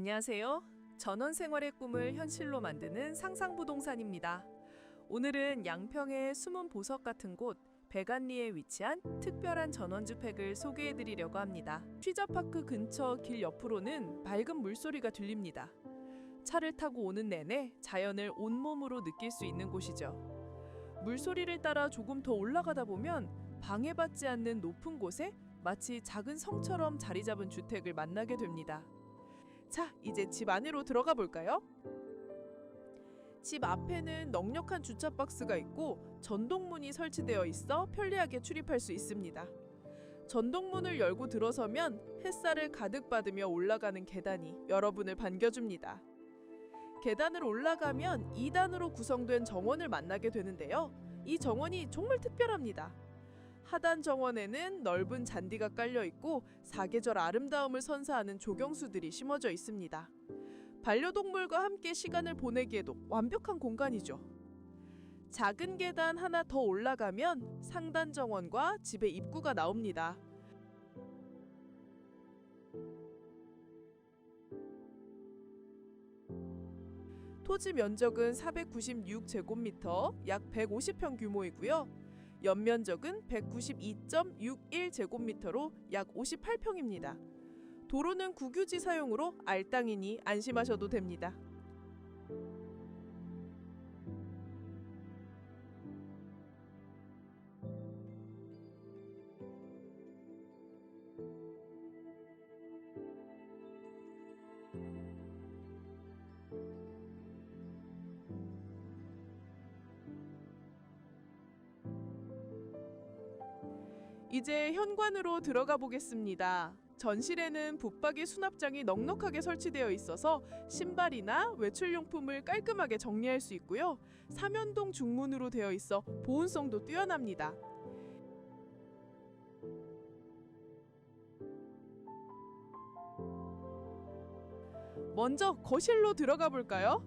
안녕하세요. 전원 생활의 꿈을 현실로 만드는 상상 부동산입니다. 오늘은 양평의 숨은 보석 같은 곳 백안리에 위치한 특별한 전원주택을 소개해 드리려고 합니다. 취자파크 근처 길 옆으로는 맑은 물소리가 들립니다. 차를 타고 오는 내내 자연을 온몸으로 느낄 수 있는 곳이죠. 물소리를 따라 조금 더 올라가다 보면 방해받지 않는 높은 곳에 마치 작은 성처럼 자리 잡은 주택을 만나게 됩니다. 자, 이제 집 안으로 들어가 볼까요? 집 앞에는 넉넉한 주차 박스가 있고 전동문이 설치되어 있어 편리하게 출입할 수 있습니다. 전동문을 열고 들어서면 햇살을 가득 받으며 올라가는 계단이 여러분을 반겨줍니다. 계단을 올라가면 2단으로 구성된 정원을 만나게 되는데요. 이 정원이 정말 특별합니다. 하단 정원에는 넓은 잔디가 깔려 있고 사계절 아름다움을 선사하는 조경수들이 심어져 있습니다. 반려동물과 함께 시간을 보내기에도 완벽한 공간이죠. 작은 계단 하나 더 올라가면 상단 정원과 집의 입구가 나옵니다. 토지 면적은 496제곱미터, 약 150평 규모이고요. 연면적은 192.61제곱미터로 약 58평입니다. 도로는 국유지 사용으로 알땅이니 안심하셔도 됩니다. 이제 현관으로 들어가 보겠습니다. 전실에는 붙박이 수납장이 넉넉하게 설치되어 있어서 신발이나 외출용품을 깔끔하게 정리할 수 있고요. 삼연동 중문으로 되어 있어 보온성도 뛰어납니다. 먼저 거실로 들어가 볼까요?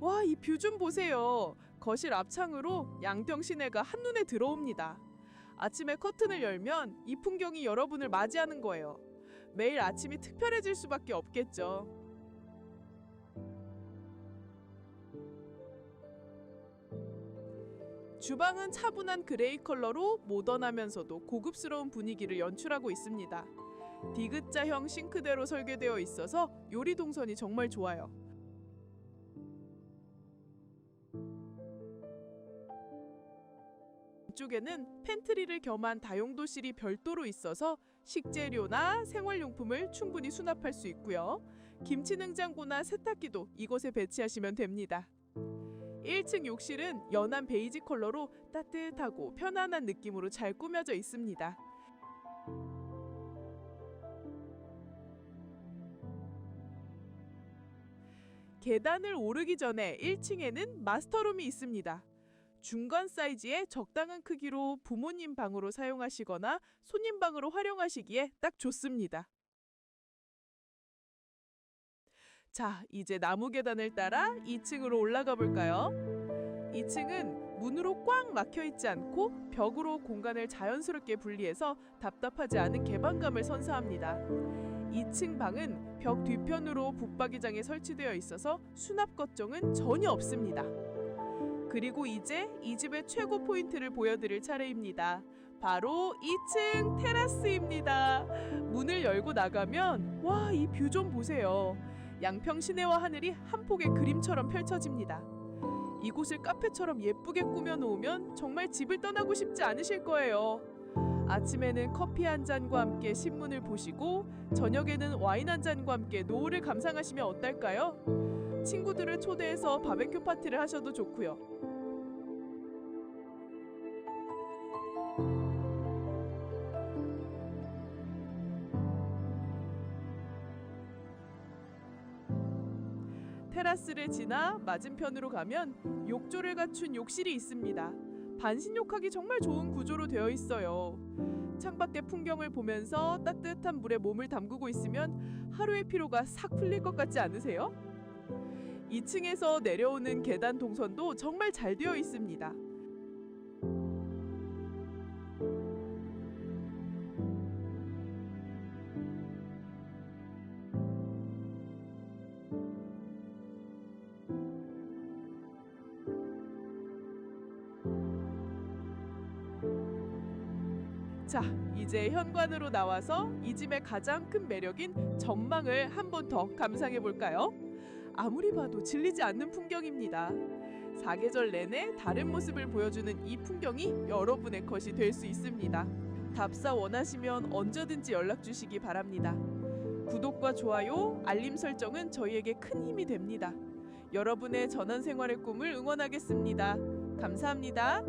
와, 이 뷰 좀 보세요. 거실 앞창으로 양평 시내가 한눈에 들어옵니다. 아침에 커튼을 열면 이 풍경이 여러분을 맞이하는 거예요. 매일 아침이 특별해질 수밖에 없겠죠. 주방은 차분한 그레이 컬러로 모던하면서도 고급스러운 분위기를 연출하고 있습니다. 디귿자형 싱크대로 설계되어 있어서 요리 동선이 정말 좋아요. 쪽에는 팬트리를 겸한 다용도실이 별도로 있어서 식재료나 생활용품을 충분히 수납할 수 있고요. 김치 냉장고나 세탁기도 이곳에 배치하시면 됩니다. 1층 욕실은 연한 베이지 컬러로 따뜻하고 편안한 느낌으로 잘 꾸며져 있습니다. 계단을 오르기 전에 1층에는 마스터룸이 있습니다. 중간 사이즈의 적당한 크기로 부모님 방으로 사용하시거나 손님 방으로 활용하시기에 딱 좋습니다. 자, 이제 나무 계단을 따라 2층으로 올라가 볼까요? 2층은 문으로 꽉 막혀 있지 않고 벽으로 공간을 자연스럽게 분리해서 답답하지 않은 개방감을 선사합니다. 2층 방은 벽 뒤편으로 붙박이장이 설치되어 있어서 수납 걱정은 전혀 없습니다. 그리고 이제 이 집의 최고 포인트를 보여드릴 차례입니다. 바로 2층 테라스입니다. 문을 열고 나가면 와, 이 뷰 좀 보세요. 양평 시내와 하늘이 한 폭의 그림처럼 펼쳐집니다. 이곳을 카페처럼 예쁘게 꾸며 놓으면 정말 집을 떠나고 싶지 않으실 거예요. 아침에는 커피 한 잔과 함께 신문을 보시고 저녁에는 와인 한 잔과 함께 노을을 감상하시면 어떨까요? 친구들을 초대해서 바베큐 파티를 하셔도 좋고요. 테라스를 지나 맞은편으로 가면 욕조를 갖춘 욕실이 있습니다. 반신욕하기 정말 좋은 구조로 되어 있어요. 창밖의 풍경을 보면서 따뜻한 물에 몸을 담그고 있으면 하루의 피로가 싹 풀릴 것 같지 않으세요? 2층에서 내려오는 계단 동선도 정말 잘 되어 있습니다. 자, 이제 현관으로 나와서 이 집의 가장 큰 매력인 전망을 한 번 더 감상해 볼까요? 아무리 봐도 질리지 않는 풍경입니다. 사계절 내내 다른 모습을 보여주는 이 풍경이 여러분의 것이 될 수 있습니다. 답사 원하시면 언제든지 연락 주시기 바랍니다. 구독과 좋아요, 알림 설정은 저희에게 큰 힘이 됩니다. 여러분의 전원 생활의 꿈을 응원하겠습니다. 감사합니다.